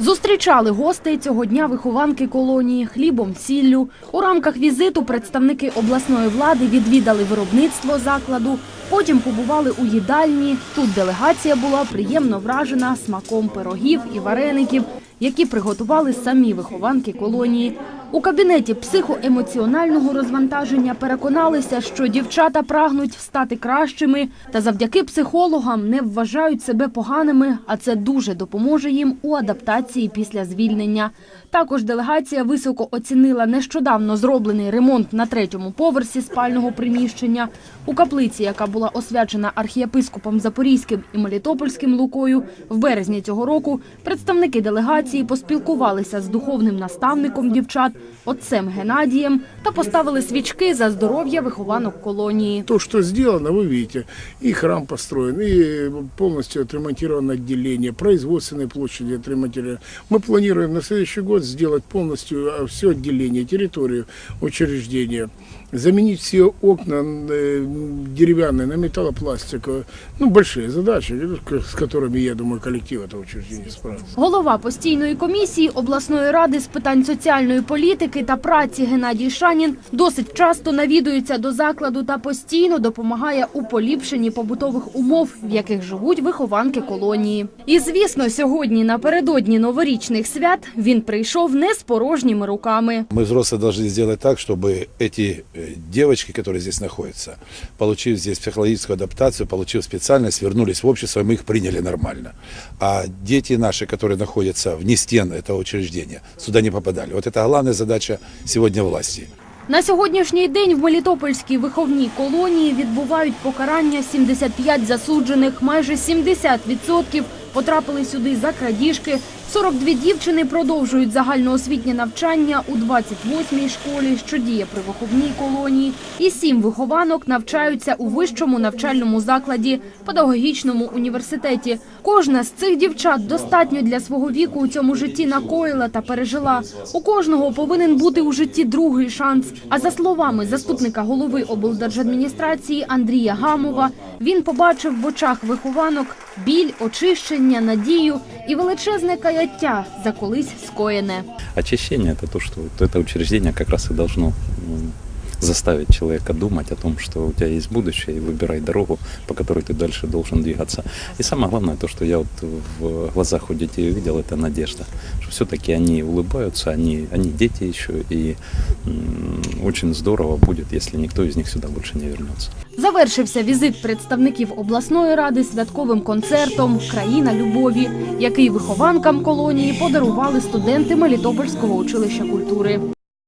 Зустрічали гостей цього дня вихованки колонії хлібом, сіллю. У рамках візиту представники обласної влади відвідали виробництво закладу. Потім побували у їдальні. Тут делегація була приємно вражена смаком пирогів і вареників, які приготували самі вихованки колонії. У кабінеті психоемоціонального розвантаження переконалися, що дівчата прагнуть стати кращими та завдяки психологам не вважають себе поганими, а це дуже допоможе їм у адаптації після звільнення. Також делегація високо оцінила нещодавно зроблений ремонт на третьому поверсі спального приміщення. У каплиці, яка була освячена архієпископом Запорізьким і Мелітопольським Лукою, в березні цього року представники делегації поспілкувалися з духовним наставником дівчат, отцем Геннадієм, та поставили свічки за здоров'я вихованок колонії. То, что сделано, вы видите, и храм построен, и полностью отремонтировано отделение, производственные площади отремонтированы. Мы планируем на следующий год сделать полностью а, все отделение, территорию учреждения, заменить все окна э, деревянные на металлопластик. Ну, большие задачи, с которыми, я думаю, коллектив этого учреждения справится. Голова постійної комісії обласної ради з питань соціальної політики та праці Геннадій Шанін досить часто навідується до закладу та постійно допомагає у поліпшенні побутових умов, в яких живуть вихованки колонії. І звісно, сьогодні напередодні новорічних свят він прийшов не з порожніми руками. Мы, взрослые, должны сделать так, чтобы эти э, девочки, которые здесь находятся, получив здесь психологическую адаптацию, получив специальность, вернулись в общество, и мы их приняли нормально. А дети наши, которые находятся вне стен этого учреждения, сюда не попадали. Вот это главная задача сьогодні власті. На сьогоднішній день в Мелітопольській виховній колонії відбувають покарання 75 засуджених. Майже 70% потрапили сюди за крадіжки. 42 дівчини продовжують загальноосвітнє навчання у 28-й школі, що діє при виховній колонії. І сім вихованок навчаються у вищому навчальному закладі педагогічному університеті. Кожна з цих дівчат достатньо для свого віку у цьому житті накоїла та пережила. У кожного повинен бути у житті другий шанс. А за словами заступника голови облдержадміністрації Андрія Гамова, він побачив в очах вихованок біль, очищення, надію і величезне каяття за колись скоєне. Очищення – це то, що це учреждення якраз і должно заставить человека думать о том, что у тебя есть будущее, и выбирай дорогу, по которой ты дальше должен двигаться. И самое главное, то, что я вот в глазах у детей увидел, это надежда. Что все-таки они улыбаются, они, они дети еще, и м, очень здорово будет, если никто из них сюда больше не вернется. Завершився візит представників обласної ради святковим концертом Країна любові, який вихованкам колонії подарували студенти Мелітопольського училища культури.